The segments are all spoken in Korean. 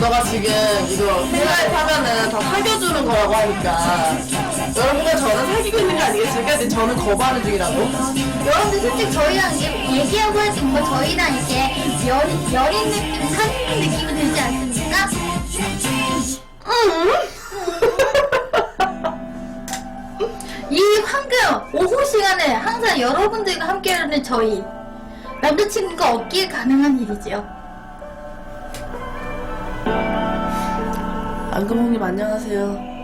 너가 지금 이거 생활 하면은 다 사귀어주는 거라고 하니까 여러분과 저는 사귀고 있는 게 아니겠습니까? 근데 저는 거부하는 중이라고. 여러분들 솔직히 저희랑 이게 얘기하고 할때뭐 저희랑 이렇게 여, 여린 느낌, 사귀는 느낌이 들지 않습니까? 이 황금 오후 시간에 항상 여러분들과 함께하는 저희 남자친구가 없기에 가능한 일이지요. 안금홍님 안녕하세요.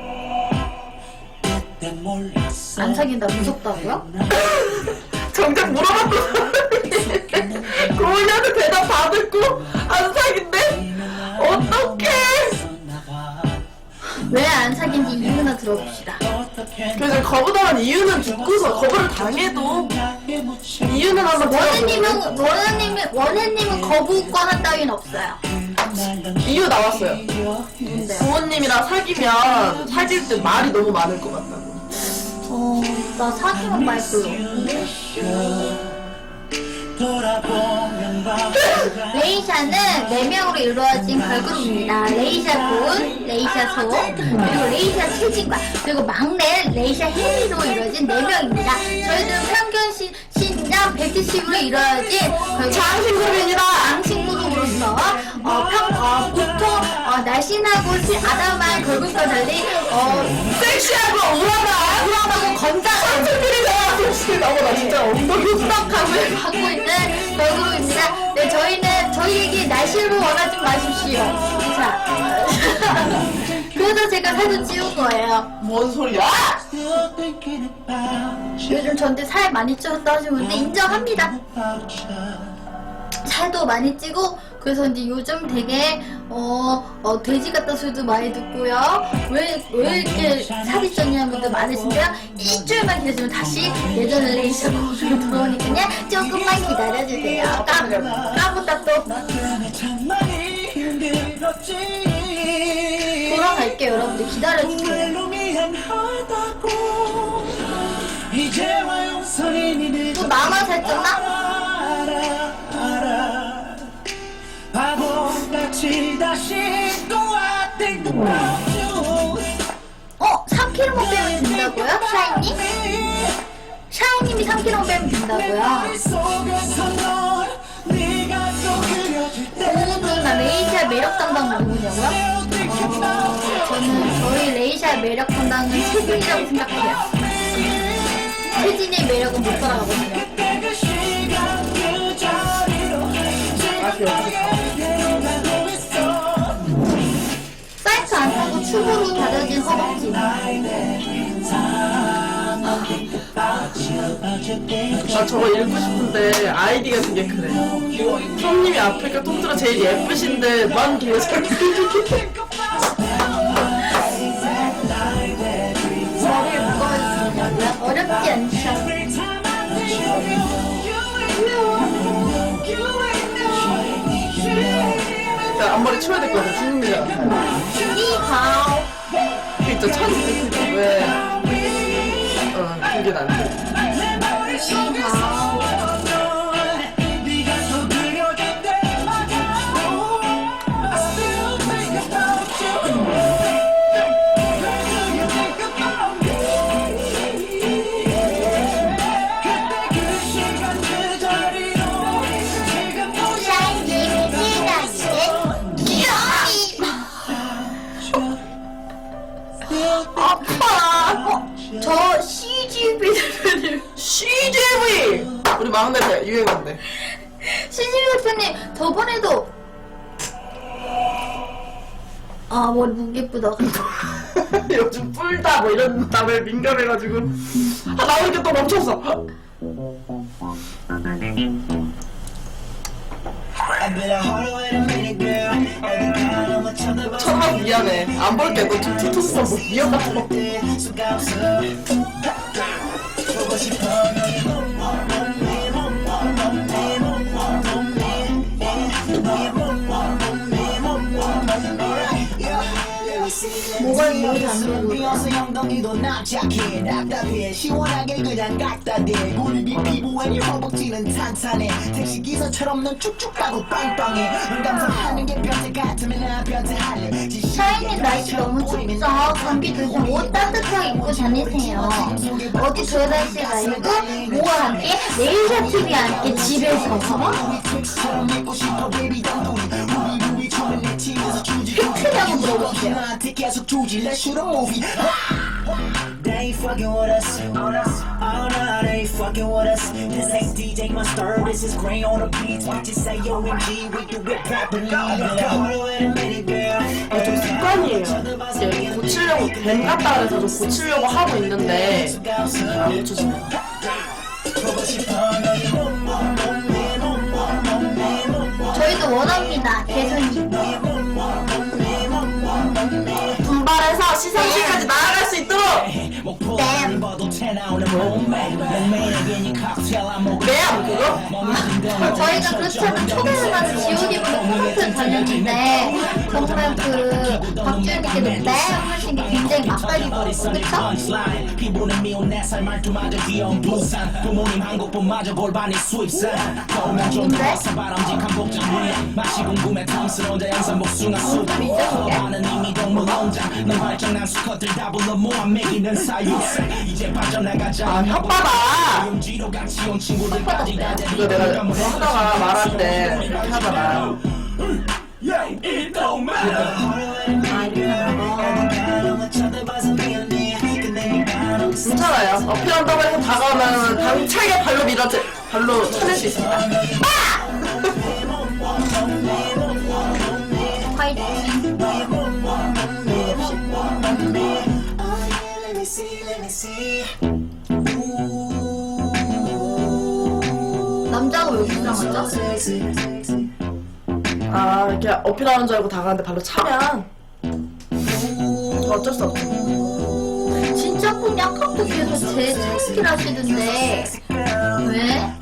안 사귄다 무섭다고요? 정작 물어봤고 고은이한테 대답 다 듣고 안 사귄대? 어떡해? 왜 안 사귄지 이유나 들어봅시다. 그래서 거부당한 이유는 듣고서 거부를 당해도 이유는 한번 들어보면 원혜님은 원혜님은 원혜님은 거부권 따윈 없어요. 이유 나왔어요. 뭔데요? 부모님이랑 사귀면 사귈 때 말이 너무 많을 것 같다고. 어, 나 사귀면 말 별로 없는데. 레이샤는 4명으로 이루어진 걸그룹입니다. 레이샤 군, 레이샤 소, 그리고 레이샤 채진과, 그리고 막내 레이샤 혜리로 이루어진 4명입니다. 저희들은 평균 시, 신장 170으로 이루어진 걸그룹 장신구입니다. 장신구로서 어, 평, 어, 보통 어, 날씬하고 시- 아담한 걸그룹과 달리 어, 섹시하고 우아한 우아하고 건강한 섹시들이잖아. 섹시하고 나 진짜 엉덩이 후덕함을 갖고 있는 걸그룹입니다. 네, 저희는 저희에게 날씨를 원하지 마십시오. 자, 그래서 제가 살도 찌운 거예요. 뭔 소리야? 요즘 저한테 살 많이 찌웠다 하시는데 인정합니다. 살도 많이 찌고 그래서 이제 요즘 되게 어, 어, 돼지 같다 소리도 많이 듣고요. 왜, 왜 이렇게 살이 쪘냐는 분들 많으신데요. 일주일만 기다리면 다시 예전에 레이저 거울로 돌아오니까요. 조금만 기다려주세요. 까, 까부다 또 돌아갈게요. 여러분들 기다려주세요. 또 나만 살쪘나? 어? 3kg만 빼면 된다고요? 샤이님? 샤이님이 3kg 빼면 된다고요? 속에서 넌 네가 또 그려질 때 오늘 나 레이샤 매력 담당 누구냐고요? 어, 저는 저희 레이샤 매력 담당은 채진이라고 생각해요. 채진의 매력은 못 따라가거든요. 사이트 안 타고 춤으로 다려진 허벅지. 나 저거 읽고 싶은데 아이디가 되게 그래. 형님이 아프리카 통틀어 제일 예쁘신데 난 계속 어렵지 않죠? 자, 앞머리 치워야 될 것 같아. 중국이잖아. 니하오. 진짜 천 왜? 어, 그게 난 돼. 아 머리 무게쁘다. 요즘 뿔다 뭐 이런 단어에 민감해가지고. 아, 나오니까 또 멈췄어. 천만 미안해. 안 볼게. 너 투투투스 뭐 미역 같은 거. 뭐안 되고 비어서 엉덩이도 납작해 답답해 시원하게 그냥 갖다 대 굴비 피부에 네 허벅지는 탄탄해 택시 기사처럼 넌 쭉쭉 가고 빵빵해 눈 감상하는 게 변태 같으면 난 변태 할래 샤이니 날씨 너무 춥죠? 감기 조심 옷 따뜻하게 입고 다니세요. 어디 돌아다니지 말고 뭐와 함께 네일샵 TV와 함께 집에서 싶어 팩트냐고 물어보세요. 나한테 계속 주지 Let's shoot a movie They ain't fucking with us Oh no, they ain't fucking with us This ain't DJ Mustard, this is Gray on the beats We just say OMG, we do it properly Wait a minute, girl 아, 좀 습관이에요. 이제 고치려고 뱀 같다 그래서 좀 고치려고 하고 있는데 안 고쳐지네요. 저희도 원합니다. 개선이. 분발해서 시상식까지 나아갈 수 있도록 목 그거? 저희가 않은 초대를 받은 GOD 분들 콘서트를 다녔는데 정말 그 박주현님께도 네 하신 게 굉장히 막달리더라고요. 그쵸? 사육사 이제 빠져나가자 아 혓바닥 이거 내가 뭐 하다가 말할 때 이렇게 하잖아. 괜찮아요. 어필한다고 해서 다가오면 당차게 발로 밀어 발로 쳐낼 수 있습니다 왜 수상하죠? 아 이렇게 어필하는 줄 알고 다가왔는데 발로 차면 어쩔 수 없지. 진짜 꼭 약학도 계속 제 챙기를 하시던데. 왜?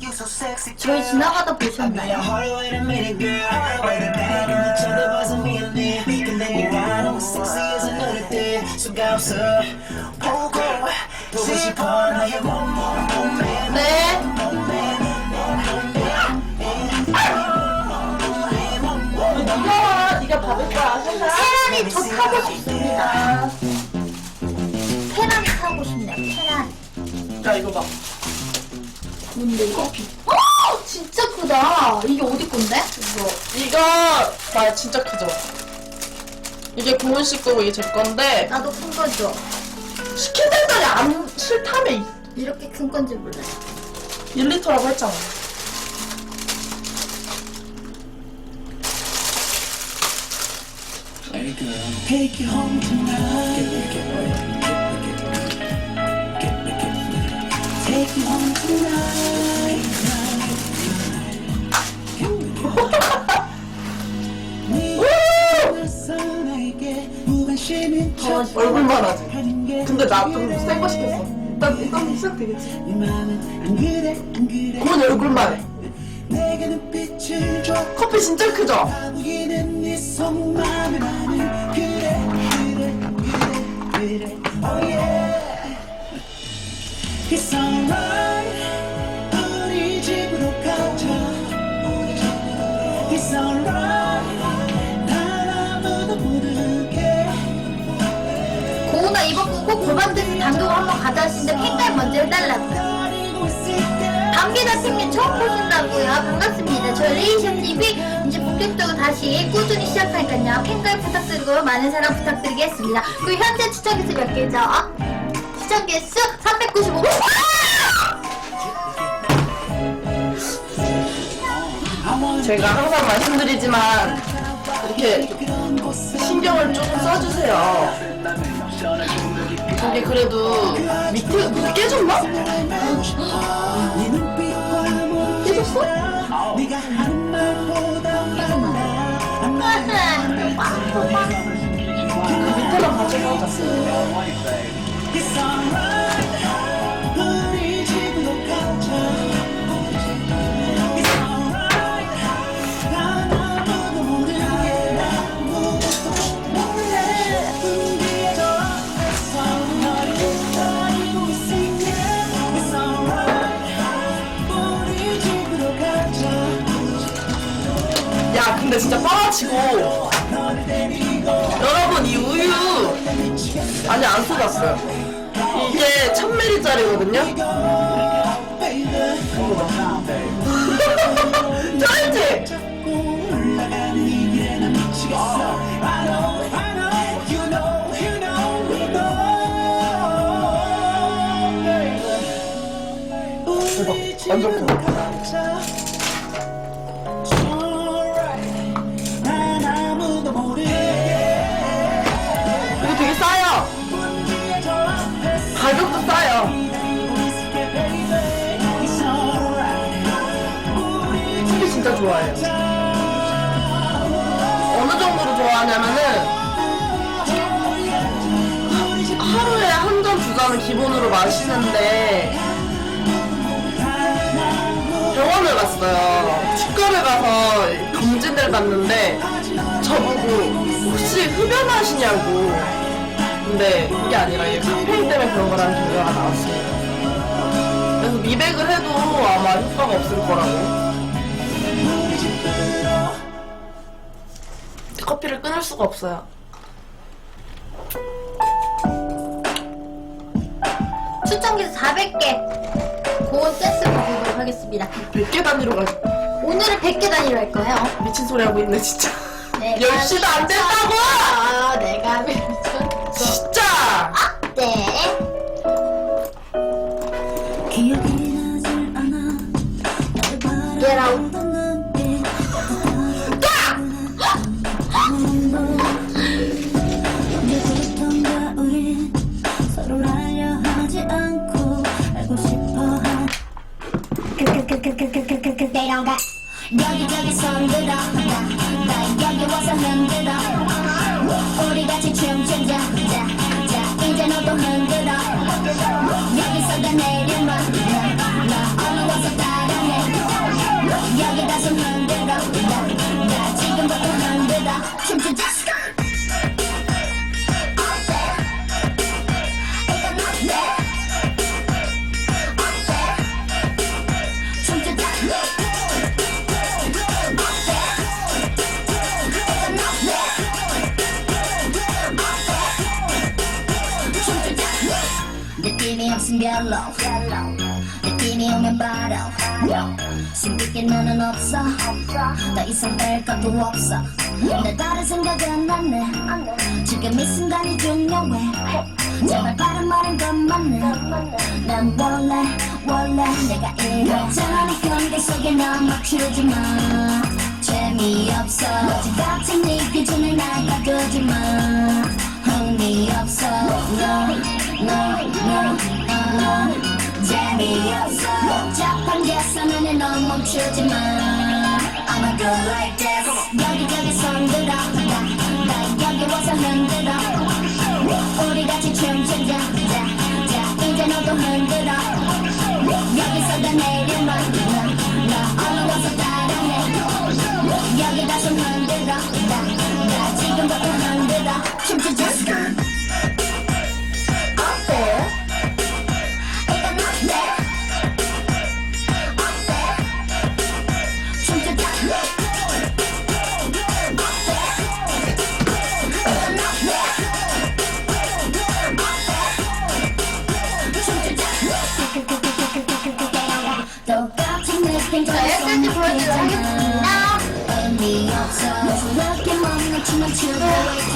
저희 지나가다 보셨나요? 네 타고 싶습니다. 테란 타고 싶네요. 테란. 야 이거 봐 뭔데 이거? 어! 진짜 크다. 이게 어디 건데? 이거 이거 봐 진짜 크죠 이게 고은 씨 거고 이게 제 건데 나도 큰 거죠. 시킨 데까지 안 싫다며 이렇게 큰 건지 몰라. 1리터라고 했잖아 Take you home tonight. Take you home tonight. 내게 무관심인 척 얼굴만 하지. 하는 게 근데 나 좀센거 시켰어. 일단 일단 시작 되겠지 네 맘은 안 그래 안 그래. 고은 얼굴만 해. 내게 눈빛을 줘. 커피 진짜 크죠? 네 속마음을 아는 그래 그래 그래 그래. Oh yeah. It's alright. 우리 집으로 가자. It's alright. 단 아무도 모르게 고은아 이번 거꼭 골반드스 단독으로 한번 가져왔는데 팬깔 먼저 해달라고. 때 감기 잡힌 처음 보신다고요. 반갑습니다. 저희 레이션 TV 이제 본격적으로 다시 꾸준히 시작하니까요. 팬깔 부탁드리고 많은 사랑 부탁드리겠습니다. 그리고 현재 추천 개수 몇 개죠? 추천 개수 395. 제가 항상 말씀드리지만 이렇게 신경을 조금 써주세요. 저게 그래도 밑에 밑에 깨졌나? 네가 하는 말보다 그 밑에만 가져가자. 근데 진짜 빨아치고 여러분 이 우유 아니 안 쏟았어요. 이게 1000ml짜리거든요? 쩔지? 길 좋아해요 어느 정도로 좋아하냐면은 하- 하루에 한 잔 두 잔은 기본으로 마시는데 병원을 갔어요. 치과를 가서 검진을 받는데 저보고 혹시 흡연하시냐고. 근데 그게 아니라 이게 카페인 때문에 그런 거라는 결과가 나왔어요. 그래서 미백을 해도 아마 효과가 없을 거라고. 커피를 끊을 수가 없어요. 추천기서 400개 고온 세트 보도록 하겠습니다 100개 단위로 가 오늘은 100개 단위로 할 거예요 미친 소리 하고 있네 진짜. 내가 10시도 안 된다고! 미쳤어. 내가 미쳤어 진짜! 네 기억이 나질 않아 나를 Get out. 없음 별로 느낌이 오면 바로 숨기게 너는 없어 더 이상 뺄 것도 없어. 내 다른 생각은 안해. 지금 이 순간이 중요해 제발 바른 말은 그만해 난 원래 원래 내가 이랬잖아 현대 속에 난 맞추지 마. 재미없어. 어제 같은 네 기준을 나가두지 마. 흥미없어. no no no 재미없어. 복잡한 계산은 넌 멈추지 마. I'ma go like this. 여기저기 손들어. 나, 나 여기 와서 흔들어. 우리 같이 춤추자. 자, 자 이제 너도 흔들어. 여기서 다 나, 나 얼른 와서 따라해. 여기 다시 흔들어. 나, 나 지금부터 흔들어. 춤추자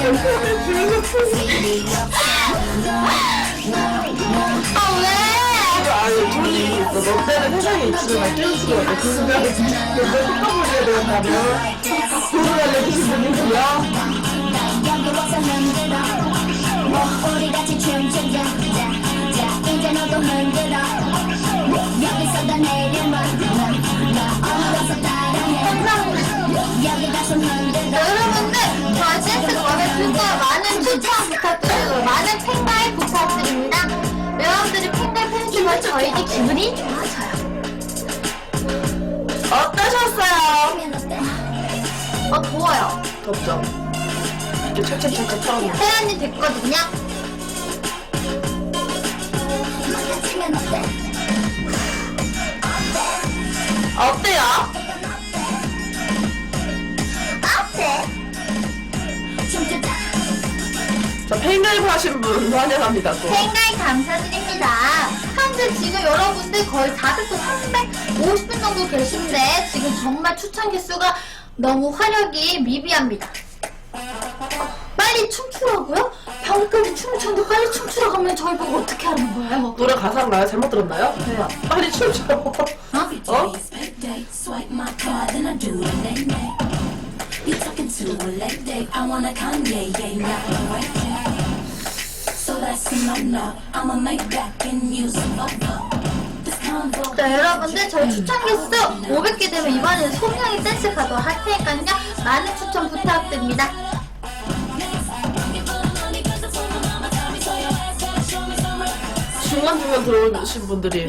아아 왜? 아니 그뭐 너도 흔들어 여기서 다 내리면 나, 나 어느 와서 따라해 여러분들 마음에 들까 많은 추천 부탁드리고 많은 팬가입 부탁드립니다. 여러분들이 팬가입 해주시면 저희도 기분이 좋아져요. 어떠셨어요? 어 더워요. 덥죠? 철철철철 털어놓고. 세연이 됐거든요. 어때요? 팬가입 하신 분 환영합니다 또. 생각 감사드립니다. 현재 지금 여러분들 거의 400분, 350분 정도 계신데 지금 정말 추천 개수가 너무 화력이 미비합니다. 빨리 춤추라고요? 병까지 춤을 췄는데 빨리 춤추라고 하면 저희 보고 어떻게 하는 거예요? 노래 가사인가요? 잘못 들었나요? 왜요? 빨리 춤춰. 어? 어? Payday, swipe my card, then I do it late night. You talking to a late date? I want a Kanye, yeah, not a right So that's a no-no. I'ma make back and use it over. This convo. 자, 여러분들 저희 추천 개수 500개 되면 이번에는 소명이 댄스 가도록 할 테니까요. 많은 추천 부탁드립니다. 중간중간 들어오신 분들이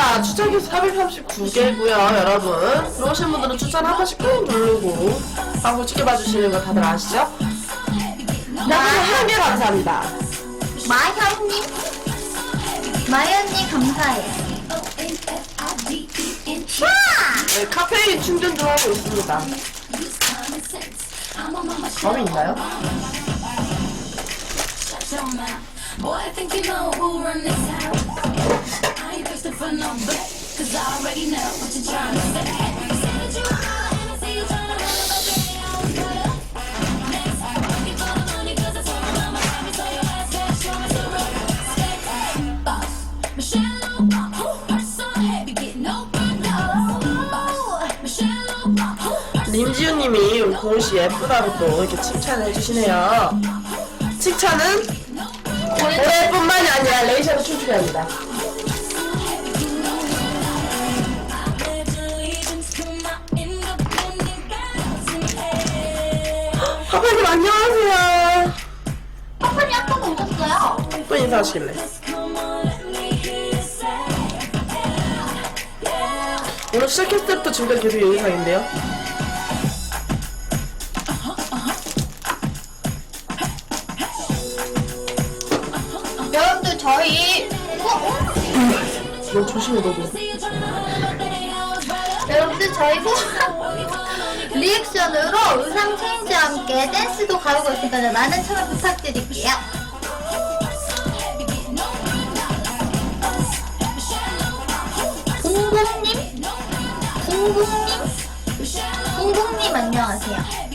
자 추천 개수 439개고요 여러분 들어오신 분들은 추천 한 번씩 꾹 누르고 하고 지켜봐 주시는 거 다들 아시죠? 여러분 한개 감사합니다 마현님, 마현님 감사해요. 네, 카페인 충전 좀 하고 있습니다 감이 있나요? Boy, I think you know who run this house. I ain't thirsty for no bet, cause I already know what you're trying to say. You say that you are, and I see you trying to run it, but baby, I don't cut it. Next, looking for the money, cause it's all about my money, so your ass said, show me some respect. Boss, Michelle Obama, purse so heavy, get no Boss, Michelle Obama, 림지우님이 우리 고은씨 예쁘다고 또 이렇게 칭찬을 해주시네요 칭찬은 올해뿐만이 아니라 레이셔도 춤추게 합니다 파파님 안녕하세요. 파파님 아까 오셨어요? 또 인사하시길래? 오늘 시작했을 때부터 지금까지 계속 이 영상인데요? 여러분들 저희 후, 너 조심해 너도. 여러분들 저희 후 리액션으로 의상 체인지와 함께 댄스도 가르고 있으니까 많은 참여 부탁드릴게요. 공공님, 공공님, 공공님 안녕하세요.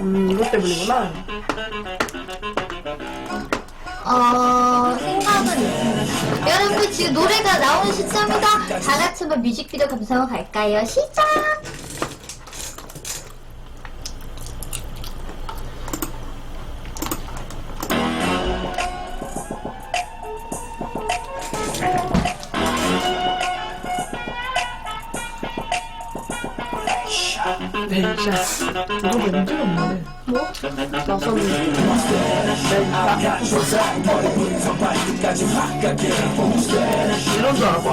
음 이것 때문이구나 어, 생각은 있습니다. 여러분들 지금 노래가 나오는 시점이다. 다 같이 한번 뮤직비디오 감상하고 갈까요? 시작! 이거 뭔지 없네 뭐? 나선 이런 줄 알고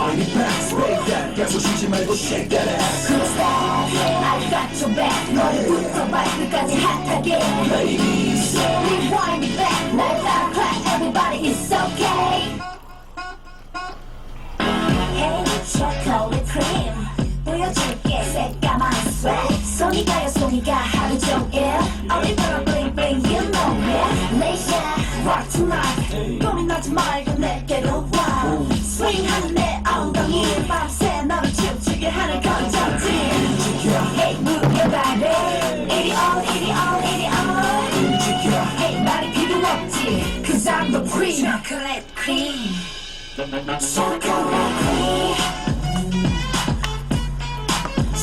sweat 손이 가요 손이가 하루 종일 어리버리 bling bling you know it 레이샤 rock tonight 고민하지 말고 내게로 와 swing하는 내 엉덩이 밤새 너를 춤추게 하는 건전지 Hey move your body 이리 on 이리 on 이리 on Hey 말이 필요 없지 Cause I'm the queen Chocolate cream Chocolate cream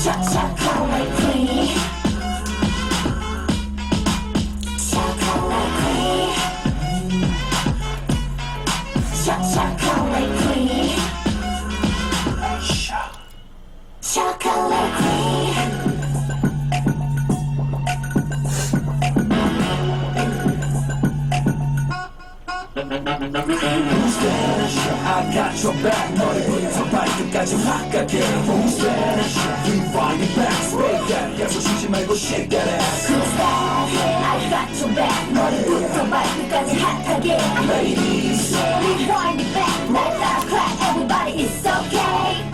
Cho- Chocolate cream Got your back 머리부터 발끝까지 확 가게 Who's that? Rewind it back Spray that 계속 쉬지 말고 shake that ass I got your back 머리부터 발끝까지 핫하게 Ladies Rewind it back 날 따라 clap Everybody it's okay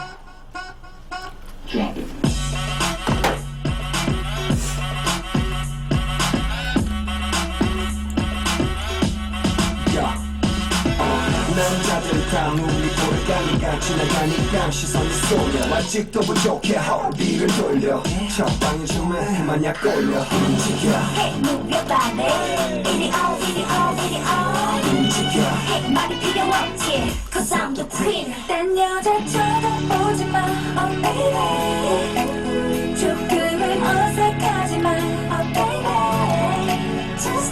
야. 남자들 다 돌아가니까 지나가니까 시선이 쏠려 아직도 부족해 허리를 돌려 첫 방에 주면 그만 약 올려 움직여 your body 이리 오 이리 오 이리 오 움직여 말이 필요 없지 Cause I'm the queen 딴 여자 쳐다보지 마 Oh baby 조금은 어색하지만 Oh baby Just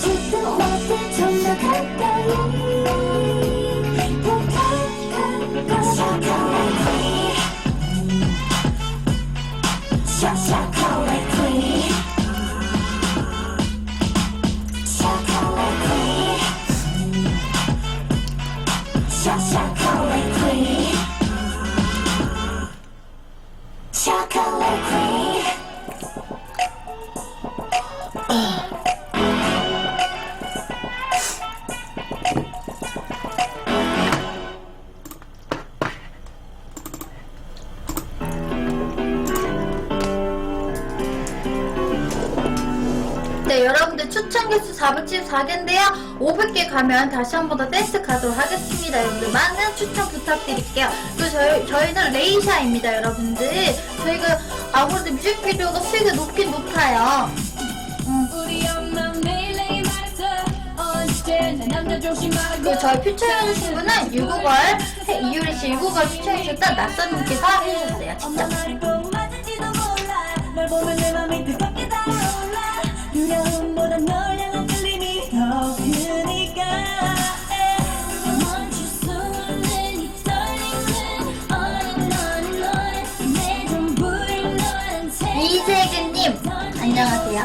주든 Chocolate queen 500개 가면 다시 한 번 더 댄스 가도록 하겠습니다. 여러분들 많은 추천 부탁드릴게요. 그리고 저희, 저희는 레이샤입니다, 여러분들. 저희가 아무래도 뮤직비디오가 수익이 높긴 높아요. 그리고 저희 퓨처해주신 분은 유고걸, 이유리 씨 유고걸 퓨처해주셨다 낯선님께서 해주셨어요, 진짜. 보면 내 맘이 뜨겁게 달아올라 두려움보다 널 불타는.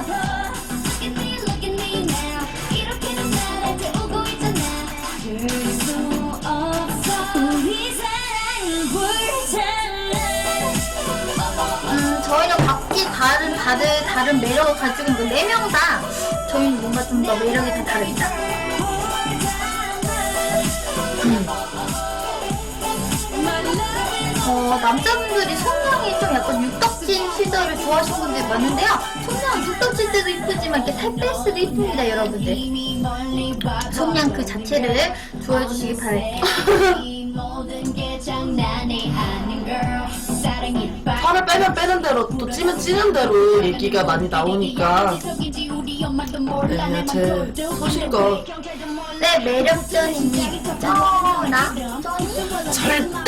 음, 저희는 각기 다른, 다들 다른 매력을 가지고 있는 네 명다 저희는 뭔가 좀 더 매력이 다 다릅니다. 어, 남자분들이 성량이 좀 약간 육덕진 시절을 좋아하시는 분들이 많은데요. 성량 육덕질 때도 이쁘지만 이렇게 살 뺐을 때도 이쁩니다, 여러분들. 성량 그 자체를 좋아해 주시기. 이 빠. 살을 빼면 빼는 대로 또 찌면 찌는 대로 얘기가 많이 나오니까 네, 제 소신껏 네, 매력전이님. 쩌나? 쩌니? 절대